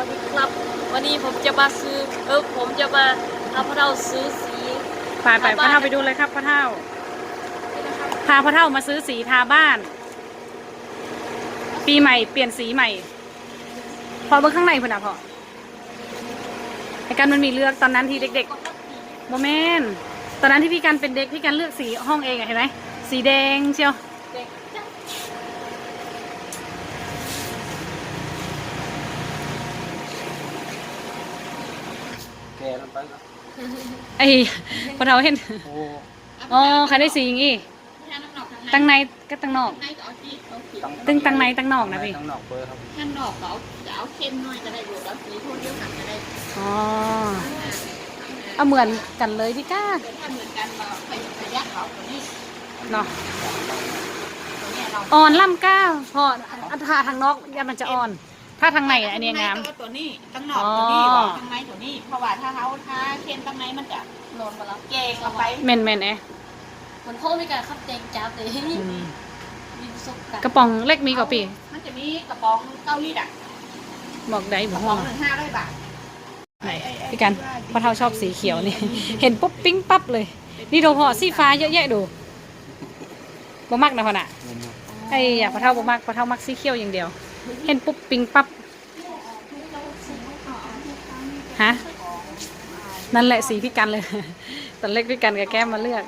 วัสดีครับ วันนี้ผมจะมาซื้อ เออผมจะมาทำให้เราซื้อสีไปไปพ่อเท่าไปดูเลยครับพ่อเท่านี่นะครับพาพ่อเท่ามาซื้อสีทาบ้าน ปีใหม่เปลี่ยนสีใหม่ พอเบิ้งข้างในพุ่นนะพ่อไอ้กันมันมีเลือกตอนนั้นที่เด็กๆโมเมนตอนนั้นที่พี่กันเป็นเด็กพี่กันเลือกสีห้องเองอะเห็นไหมสีแดงเชียว เด็กจัง แกลง ไปแล้วไอ้พ่อเท่าเห็นโอ้อ๋อใครได้สีอย่างงี้ถ้าน้ำหนอกทางในตั้งในก็ตั้งนอกในก็เอาที่เอาสีตึงตั้งในตั้งนอกนะพี่ตั้งนอกเบอร์ครับถ้าหนอกก็เอาจะเอาเข้มหน่อยก็ได้หรือเอาสีโทนเดียวกันก็ได้อ๋อเอาเหมือนกันเลยดิก้าแต่ถ้าเหมือนกันเราไปไปยัดเขาตัวนี้เนาะตัวเนี้ยเราอ่อนล่ำก้าวพออัฐาทางนอกยันมันจะอ่อน ถ้าทางในอันเนี้ยงาม ตัวนี้ตั้งหนอกตัวนี้อ๋อบอกทางในตัวนี้ เพราะว่าถ้าเขาถ้าเข้มตั้งในมันจะโดนมาแล้วเกงเอาไปเมนเมนเอ๊ะเหมือนพ่อไม่การขับเจงจ้าบเลยมีประสบการกระณ์ป๋องเล็กมีกว่าปีมันจะมีกระป๋องเก้าลิตรอะบอกได้กบอระกป๋อว่างหนึ่งห้าร้อยบาทพี่กันพ่อเท่าชอบสีเขียวนี่ เห็นปุ๊บปิ้งปั๊บเลย นี่ดูพอสีฟ้าเยอะแยะดูบ่มักนะพ่อน่ะไอ้อยากพ่อเท่าบ่มักพ่อเท่ามักสีเขียวอย่างเดียว เห็นปุ๊บปิ้งปั๊บฮะนั่นแหละสีพี่กันเลยตอนเล็กพี่กันกับแก้มมาเลือก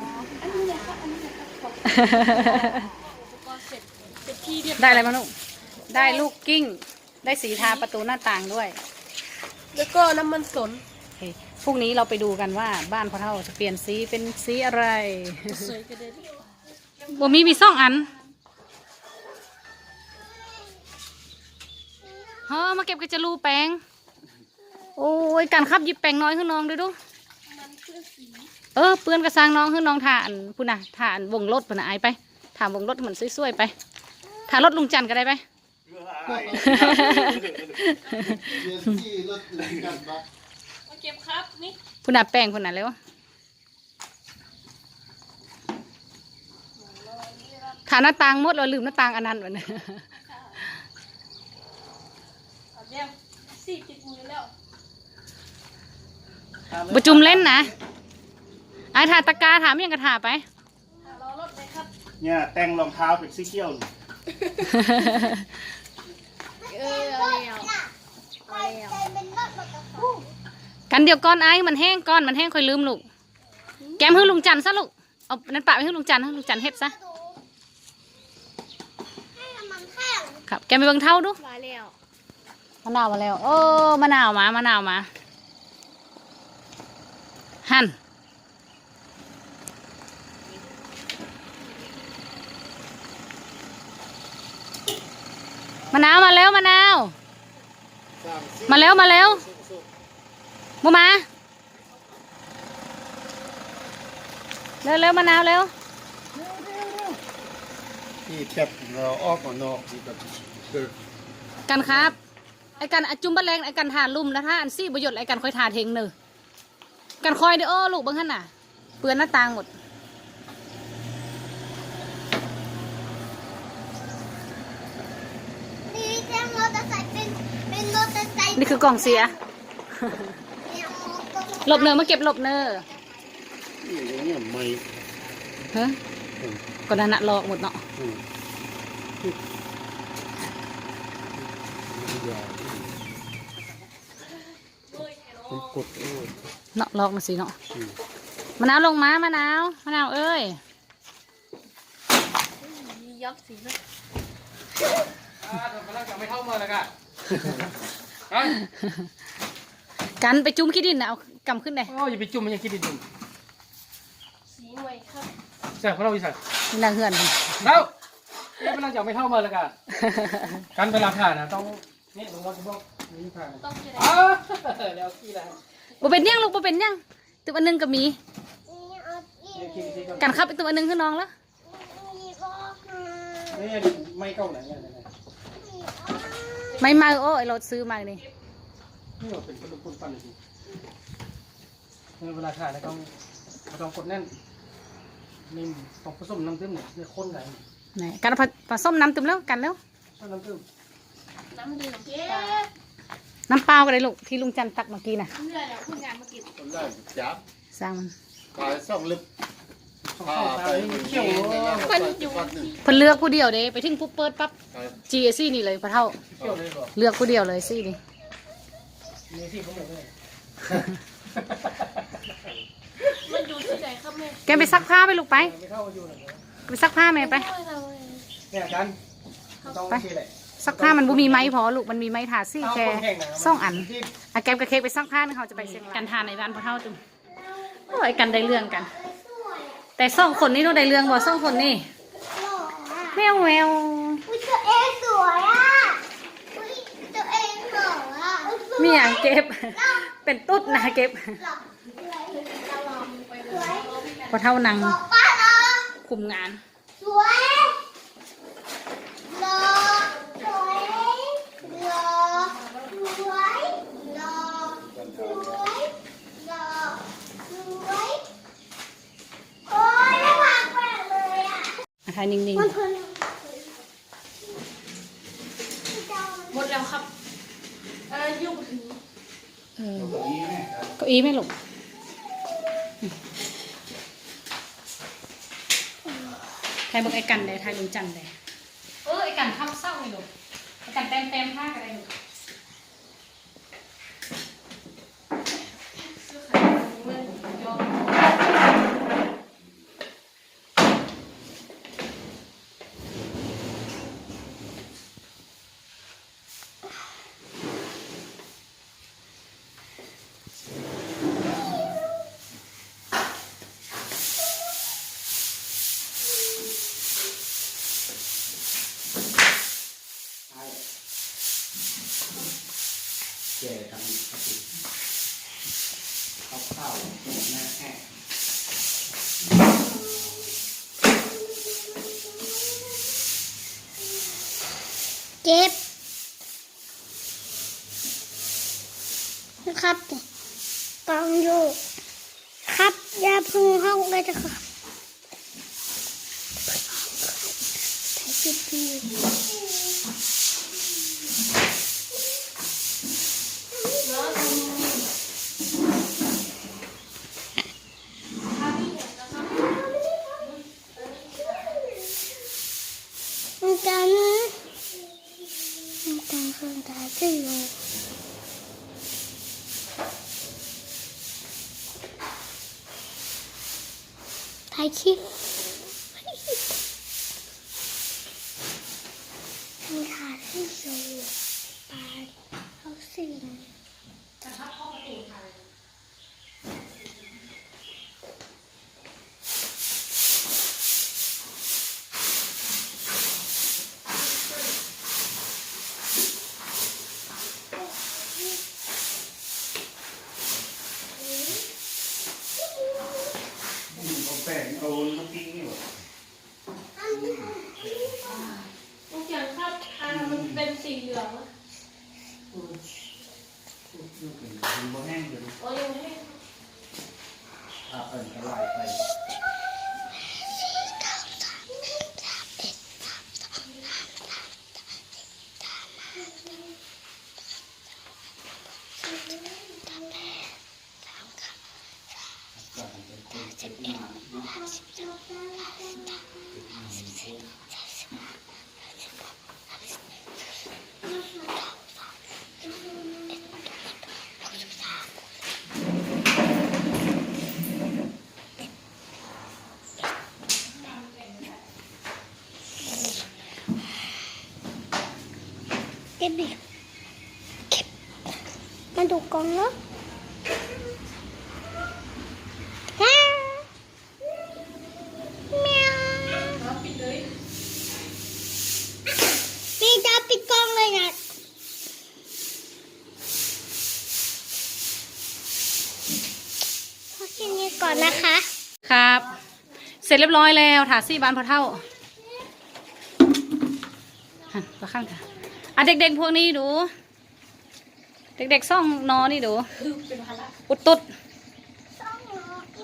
ก็เสร็จเสร็จที่เรียบได้อะไรมาลูกได้ลูกกิ้ง ได้สีทาประตูหน้าต่างด้วย แล้วก็น้ำมันสนโอเคพรุ่งนี้เราไปดูกันว่าบ้านพ่อเท่าจะเปลี่ยนสีเป็นสีอะไรสวยกระเด็นบ่มีมีซ่องอัน ฮ้อมาเก็บกระจะรูแปงโอ้ยการขับหยิบแปงน้อยขึ้นน้องดูดูเออเปื้อนกระซังน้องขึ้นน้องถ่านพูดนะถ่านวงรถพูดนะไอไปถ่านวงรถเหมือนสวยๆไปถ่านรถลุงจันก็ได้ไปเก็บครับนี่พูนะแปงพูดนะเร็วถ่านหน้าต่างมดเราลืมหน้าต่างอันนั้นวะเนี่ ยเอาเดี๋ยวสี่ติดมือแล้วบจุมเล่นนะไอ้ถ่าตะกร้าถามยังกระถาไปรอรถเลยครับ เนี่ยแต่งรองเท้าเป็นสีเขียวนี่เออเอาแล้วเอาแล้วกันเดี๋ยวก้อนไอ้มันแห้งก้อนมันแห้งค่อยลืมลูก แกมให้ลุงจันทร์ซะลูก เอานั่นปะไปให้ลุงจันทร์ให้ลุงจันทร์เฮ็ดซะครับ แกมไปเบิ่งเท่าดู มาแล้ว มะนาวมาแล้ว โอ้มะนาวมามะนาวมา หั่นมะนาวมาแล้วมะนาวมาแล้วมาแล้วมูมาเร็วเร็วมะนาวเร็วที่แคบเราออกมานอกที่แบบเดินกันครับ ไอ้กันอะจุ่มบะแรงไอ้กันทานลุ่มแล้วถ้าอันซี่ประโยชน์ไอ้กันค่อยทาเทงเนอะกันคอยเด้อโอ้ลูกเบังหันน่ะ เปื้อนหน้าต่างหมดนี่แจ้งมอเตอร์ไซค์เป็นเป็นมอเตอร์ไซค์นี่คือกล่องเสียหลบเนอมาเก็บหลบเนอนี่อย่างเงี้ยไม่เฮ้ยก็นั่นน่ะหลอกหมดเนาะอืมมัน กดโอ้ยเนาะหลอกมาสิเนาะอืมมะนาวลงมามะนาวมะนาวเอ้ยมียับสีนะไม่เท่ามาแล้วกันกันไปจุ่มขี้ดินนะเอากำขึ้นเลยโอ้ยอย่าไปจุ่มมันยังคิดดิจุ่มสีหน่วยครับใช่ของเราอีสัตว์นี่นางเหือนแล้วนี่มันจะไม่เท่ามาแล้วกันการเวลาถ่ายนะต้องนี่ลงรถบอกนี่ถ่ายนะต้องจะได้อ้าวแล้วขี้แล้ว บ่เป็นหยังลูกบ่เป็นหยังตัวอันหนึงก็มีนี่เอาอีนี่ขี้ขี้ก่อนกันครับอีกตัวอันหนึงคือน้องแล้วนี่ก็หานี่ไม่เก้าไหนเนี่ยไม่มาโอ้ยเราซื้อมานี่นี่มันเป็นคนคนปั้นจริงนี่เวลาถ่ายนะต้องต้องกดแน่นนี่ต้องผสมน้ำตื้มเนี่ยเนี่ยข้นไหนไหนกันเอาผผสมน้ำตึมแล้วกันแล้วน้ำตื้มน้ำดื่มเจ๊ตา น้ำเปล่าก็ได้ลูกที่ลุงจันตักเมื่อกี้น่ะเมื่อเราพูดงานมากินคนแรกจับสร้างมันขายซ่องลึกพาไปเที่ยวคนอยู่วัดหนึ่งเพิ่นเลือกผู้เดียวเด้ไปถึงปุ๊บเปิดปั๊บ G A C นี่เลยพระเท่าเที่ยวเลยบอกเลือกผู้เดียวเลยซี่นี่มีที่ผมบอกเลยมันอยู่ที่ไหนครับแม่แกไปซักผ้าไปลูกไปไม่เข้าอยู่หรอกไปซักผ้าแม่ไปเนี่ยกันต้องที่แหละ ซักผ้ามันบ่มีไม้พอลูกมันมีไม้ถาซี่แค่ซ่องอันที่อะแกมกับเค้กไปซักผ้านึงเขาจะไปเซ็นกันทานในร้านพระเท่าจุ่มโอ้ยกันได้เรื่องกัน แต่สองคนนี้ต้องได้เรื่องบ่สองคนนี่หล่ออะแมวแววอุ้ยตัวเองสวยอะอุ้ยตัวเองหล่ออะมีอย่างเก็บ เป็นตุ๊ดนะเก็บหล่อสวยเราลองไปสวยพระเท่านังบอกป้าเหรอคุมงานสวยหล่อสวยหล่อสวยหล่อสวยหล่อสวยโอ๊ยน่ารักมากเลยอะ อาทายนิ่งมันเพลินหมดแล้วครับเออยุ่งถึงๆเออเก้าอี้ไหม่ลูกไทยบอกไอ้กันได้ไทยลุงจันได้เออไอ้กันทำเศร้าเลยลูกไอ้กันเต็มเต็มๆผ้ากันได้ลูก แก่ทำอีกครับข้าวข้าวแม่แห้งเจ็บนะครับกองอยู่ครับยาพึ่งห้องเลยจะครับถ่ายคลิปดีมันกันมันกันเครื่องตาจะอยู่ ถ่ายคลิปมี ก็บดิเก็บมาดูกล่องเนาะฮ่าแมวพี่จะปิดกล้องเลยนะพอแค่นี้ก่อนนะคะ ครับ เสร็จเรียบร้อยแล้วถาซี่บานพอเท่าหันมาข้างค่ะ อะเด็กๆพวกนี้ดู เด็กๆซ่องนอนี่ดู อุดตุด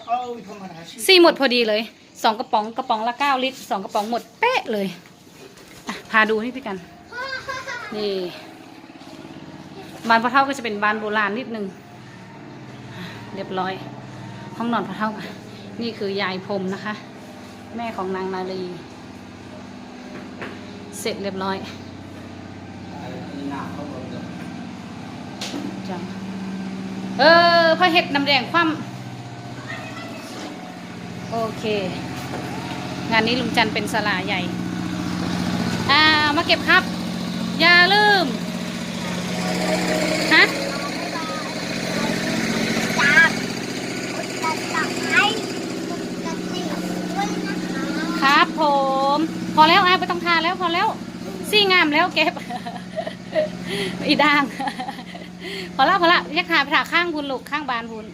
เอ้าธรรมดาชิซี่หมดพอดีเลยสองกระป๋องกระป๋องละเก้าลิตรสองกระป๋องหมดเป๊ะเลยอะพาดูให้พี่กัน นี่บ้านพ่อเท่าก็จะเป็นบ้านโบราณนิดนึงเรียบร้อย ห้องนอนพ่อเท่านี่คือยายพรมนะคะ แม่ของนางนาลี เสร็จเรียบร้อย จัง เออพระเห็ดน้ำแดงคว่ำโอเค งานนี้ลุงจันเป็นสลาใหญ่ อ่า มาเก็บครับ อย่าลืม ฮะคะครับผม พอแล้วไอ้ไม่ต้องทานแล้วพอแล้ว ซี่งามแล้วเก็บ อีด่าง พอละพอละแยกทาไปถาข้างพุนลูกข้างบานพุน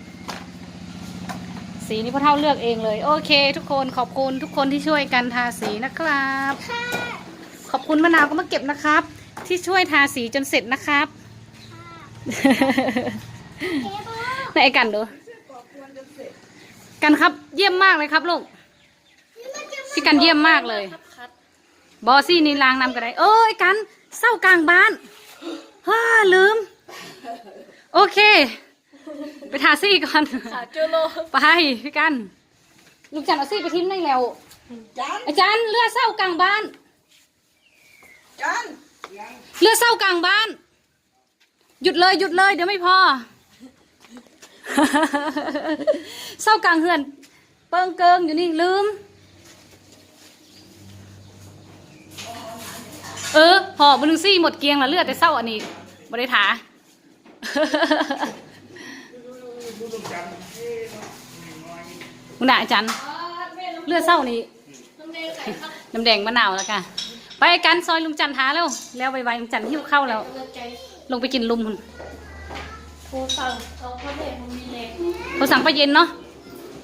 สีนี้พ่อเท่าเลือกเองเลย โอเค ทุกคนขอบคุณทุกคนที่ช่วยกันทาสีนะครับ ขอบคุณมะนาวก็มาเก็บนะครับ ที่ช่วยทาสีจนเสร็จนะครับไหนไอ้กันดูกันครับเยี่ยมมากเลยครับลูกพี่กันเยี่ยมมากเลยครับคัดบอซี่นี่ล้างน้ำก็ได้เอ้ยกันเศร้ากลางบ้านฮ่าลืม โอเค ไปทาซี่ก่อน ขาเจอโลไปพี่กัน ลุงจันทร์เอาซี่ไปทิ้งได้แล้วอาจารย์เลือดเศร้ากลางบ้านเลือดเศร้ากลางบ้าน หยุดเลยหยุดเลยเดี๋ยวไม่พอ เศร้ากลางเฮือน เปิงเกิงอยู่นี่ลืม เออพอบนึงซี่หมดเกลียงแล้วเลือดแต่เศร้าอันนี้บริถา มึงด่าอาจารย์เลือดเศร้านี่น้ำแดงมะนาวแล้วกันไปกันซอยลุงจันทร์ท้าแล้วแล้วไวๆลุงจันทร์หิ้วเข้าแล้ว ลงไปกินลุมหุ่นโทรสั่งเอาพ่อแม่ผมมีแรงเขาสั่งไปเย็นเนาะ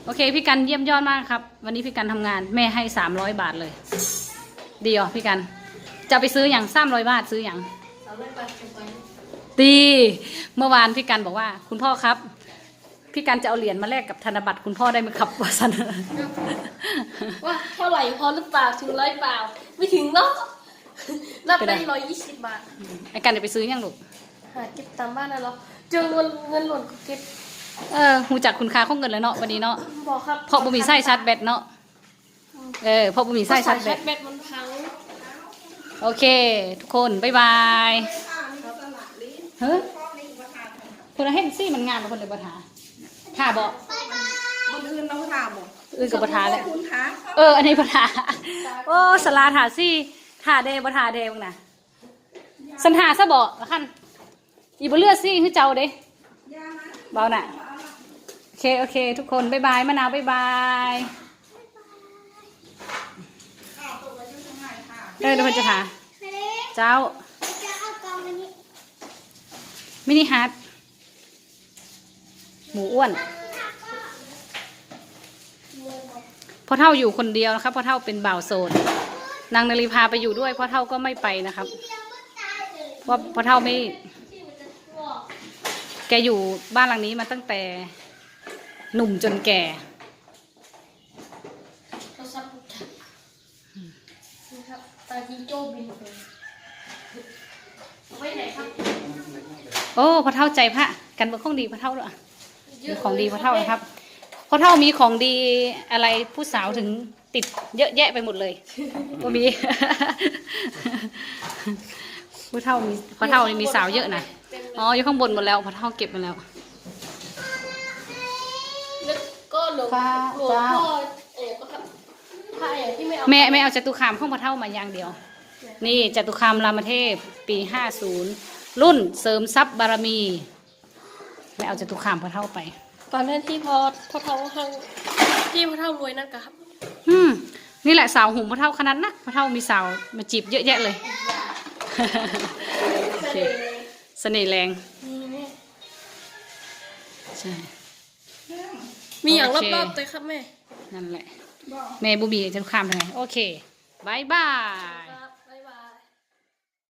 โอเค พี่กันเยี่ยมยอดมากครับ วันนี้พี่กันทำงานแม่ให้สามร้อยบาทเลย ดีอะพี่กัน จะไปซื้ออย่างสามร้อยบาทซื้ออย่างสามร้อยบาท เก็บไว้ดีเมื่อวานพี่กันบอกว่า คุณพ่อครับ พี่กันจะเอาเหรียญมาแลกกับธนบัตรคุณพ่อได้ไหมครับว่าสันว่าเท่าไหร่พอหรือเปล่าถึงร้อยเปล่า ไม่ถึงเนาะนับได้ร้อยยี่สิบบาทไอ้กันจะไปซื้อยังลูกหาเก็บตามบ้านนะเหรอเจอเงินเงินหล่นก็เก็บเออหูจักคุณค่าของเงินแล้วเนาะวันนี้เนาะบอกครับเพราะบ่มีไส้ชาร์จแบตเนาะเออเพราะบ่มีไส้ชาร์จแบตแบตมันพังโอเค ทุกคน บ๊ายบาย เฮ้ยคุณเห็นซี่มันงานกับคนเลยบัทาถ่าบอกคนอื่นเราถามบ่อื่นกับบัทาเลยคุณคะเออ อันนี้บัทาโอ้สลาถาซี่ถ่าเดบัทาเดบ้างนะสันหาซะบอกละคันอีบเลือดซี่คือเจ้าเด้เบาหน่ะโอเคโอเค ทุกคนบ๊ายบายมะนาวบ๊ายบายเออเดี๋ยวคนจะถาไม่ได้เจ้าจะเอากล่องอันนี้ มินิฮาร์ดหมูอ้วนพ่อเท่าอยู่คนเดียวนะครับพ่อเท่าเป็นบ่าวโสดนางนาลีพาไปอยู่ด้วยพ่อเท่าก็ไม่ไปนะครับว่ายเลยเพราะพ่อเท่าไม่ แกอยู่บ้านหลังนี้มาตั้งแต่หนุ่มจนแก่ โทรศัพท์นี่ครับตาจิงโจ้บินเลยเอาไว้ไหนครับ โอ้พ่อเท่าใจพระกันเบอร์ของดีพ่อเท่าด้วยอะมีของดีพ่อเท่านะครับพ่อเท่ามีของดีอะไรผู้สาวถึงติดเยอะแยะไปหมดเลยก็มีพ่อเท่ามีพ่อเท่านี่มีสาวเยอะนะอ๋ออยู่ข้างบนหมดแล้วพ่อเท่าเก็บมาแล้วแล้วก็หลวงฟ้าหลวงฟ้าพ่อเอ๋ก็ครับผ้าเอ๋ที่ไม่เอาแม่แม่เอาจตุคามข้องพ่อเท่ามาอย่างเดียว นี่จตุคามรามเทพปีห้าศูนย์ รุ่นเสริมทรัพย์บารมีแม่เอาจตุคามพ่อเท่าไป ตอนนั้นที่พอพ่อเท่าหังที่พ่อเท่ารวยนั่นกะครับ อืมนี่แหละสาวหุมพ่อเท่าขนาดนักพ่อเท่ามีสาวมาจีบเยอะแยะเลยโอเคเสน่ห์แรงนี่แม่ใช่มีอย่างโอเครอบๆเลยครับแม่ นั่นแหละแม่บุบีจตุคามทำไงโอเคบายบาย